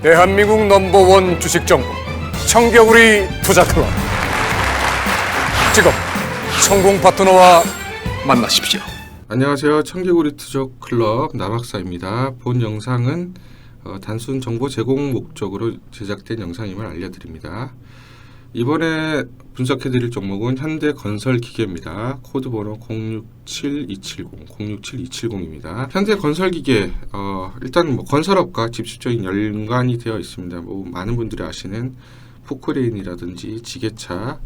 대한민국 넘버원 주식 정보 청겨우리 투자 클럽 지금 성공 파트너와 만나십시오. 안녕하세요. 청개구리 투적 클럽 나박사입니다. 본 영상은 어, 단순 정보 제공 목적으로 제작된 영상임을 알려드립니다. 이번에 분석해 드릴 종목은 현대건설기계입니다. 코드 번호 067270, 067270입니다. 현대건설기계 어, 일단 뭐 건설업과 직접적인 연관이 되어 있습니다. 뭐 많은 분들이 아시는 포크레인이라든지 지게차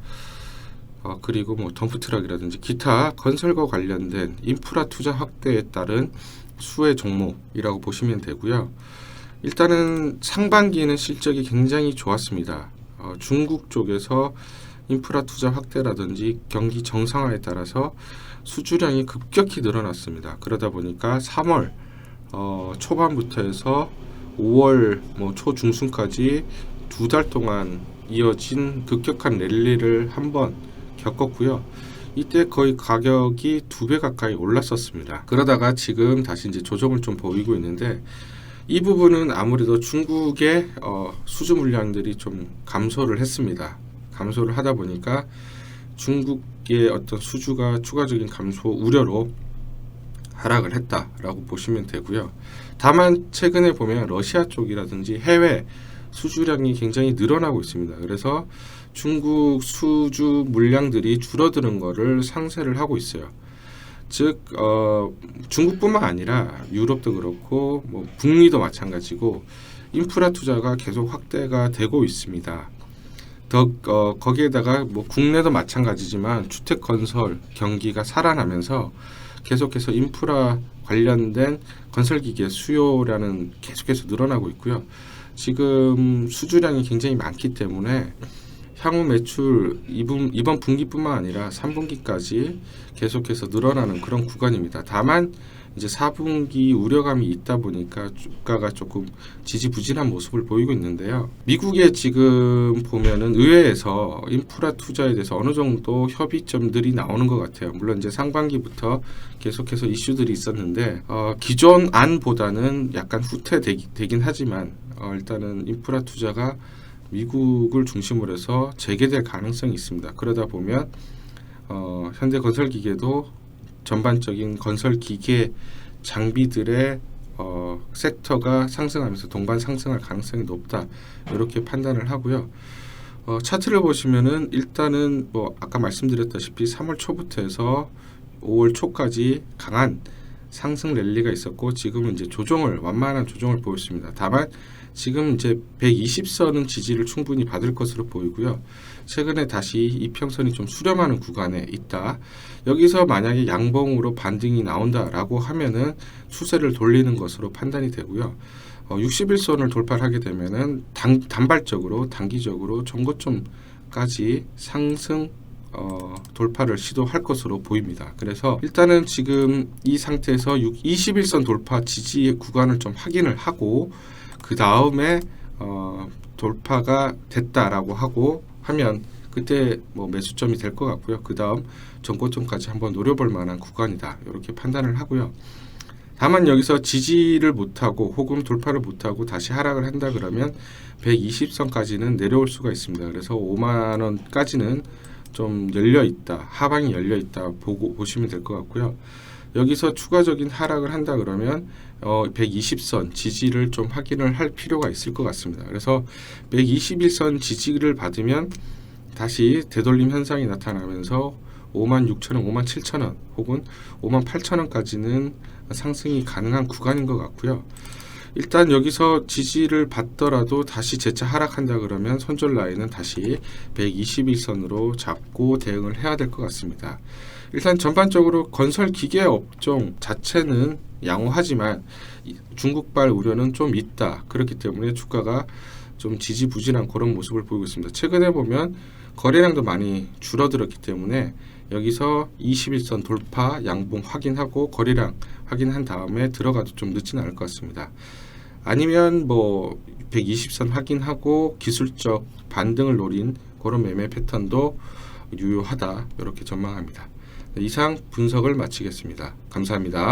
어, 그리고 뭐 덤프트럭이라든지 기타 건설과 관련된 인프라 투자 확대에 따른 수혜 종목이라고 보시면 되고요. 일단은 상반기에는 실적이 굉장히 좋았습니다. 어, 중국 쪽에서 인프라 투자 확대라든지 경기 정상화에 따라서 수주량이 급격히 늘어났습니다. 그러다 보니까 3월 어, 초반부터 해서 5월 뭐 초중순까지 두 달 동안 이어진 급격한 랠리를 한번 겪었고요. 이때 거의 가격이 두 배 가까이 올랐었습니다. 그러다가 지금 다시 이제 조정을 좀 보이고 있는데 이 부분은 아무래도 중국의 어, 수주 물량들이 좀 감소를 했습니다. 감소를 하다 보니까 중국의 어떤 수주가 추가적인 감소 우려로 하락을 했다라고 보시면 되고요. 다만 최근에 보면 러시아 쪽이라든지 해외 수주량이 굉장히 늘어나고 있습니다. 그래서 중국 수주 물량들이 줄어드는 것을 상쇄를 하고 있어요. 즉 어, 중국뿐만 아니라 유럽도 그렇고 뭐 북미도 마찬가지고 인프라 투자가 계속 확대가 되고 있습니다. 더 어, 거기에다가 뭐 국내도 마찬가지지만 주택 건설 경기가 살아나면서 계속해서 인프라 관련된 건설 기계 수요량은 계속해서 늘어나고 있고요. 지금 수주량이 굉장히 많기 때문에 향후 매출 이번, 이번 분기뿐만 아니라 3분기까지 계속해서 늘어나는 그런 구간입니다. 다만 이제 4분기 우려감이 있다 보니까 주가가 조금 지지부진한 모습을 보이고 있는데요. 미국에 지금 보면은 의회에서 인프라 투자에 대해서 어느 정도 협의점들이 나오는 것 같아요. 물론 이제 상반기부터 계속해서 이슈들이 있었는데 어, 기존 안보다는 약간 후퇴되긴 하지만 어, 일단은 인프라 투자가 미국을 중심으로 해서 재개될 가능성이 있습니다. 그러다 보면 어, 현대 건설 기계도 전반적인 건설 기계 장비들의 어, 섹터가 상승하면서 동반 상승할 가능성이 높다 이렇게 판단을 하고요. 어, 차트를 보시면은 일단은 뭐 아까 말씀드렸다시피 3월 초부터 해서 5월 초까지 강한 상승 랠리가 있었고 지금은 이제 조정을 완만한 조정을 보였습니다. 다만 지금 이제 120선은 지지를 충분히 받을 것으로 보이고요. 최근에 다시 이평선이 좀 수렴하는 구간에 있다. 여기서 만약에 양봉으로 반등이 나온다라고 하면은 추세를 돌리는 것으로 판단이 되고요. 어, 61선을 돌파하게 되면은 단, 단발적으로 단기적으로 전고점까지 상승 어, 돌파를 시도할 것으로 보입니다. 그래서 일단은 지금 이 상태에서 6, 21선 돌파 지지 구간을 좀 확인을 하고 그 다음에 어, 돌파가 됐다라고 하고 하면 그때 뭐 매수점이 될 것 같고요. 그 다음 전고점까지 한번 노려볼 만한 구간이다. 이렇게 판단을 하고요. 다만 여기서 지지를 못하고 혹은 돌파를 못하고 다시 하락을 한다 그러면 120선까지는 내려올 수가 있습니다. 그래서 5만 원까지는 좀 열려 있다, 하방이 열려 있다 보고 보시면 될 것 같고요. 여기서 추가적인 하락을 한다 그러면 어, 120선 지지를 좀 확인을 할 필요가 있을 것 같습니다. 그래서 121선 지지를 받으면 다시 되돌림 현상이 나타나면서 5만 6천 원, 5만 7천 원 혹은 5만 8천 원까지는 상승이 가능한 구간인 것 같고요. 일단 여기서 지지를 받더라도 다시 재차 하락한다 그러면 손절 라인은 다시 121선으로 잡고 대응을 해야 될 것 같습니다. 일단 전반적으로 건설 기계 업종 자체는 양호하지만 중국발 우려는 좀 있다. 그렇기 때문에 주가가 좀 지지부진한 그런 모습을 보이고 있습니다. 최근에 보면 거래량도 많이 줄어들었기 때문에 여기서 21선 돌파 양봉 확인하고 거래량 확인한 다음에 들어가도 좀 늦진 않을 것 같습니다. 아니면 뭐 120선 확인하고 기술적 반등을 노린 그런 매매 패턴도 유효하다 이렇게 전망합니다. 이상 분석을 마치겠습니다. 감사합니다.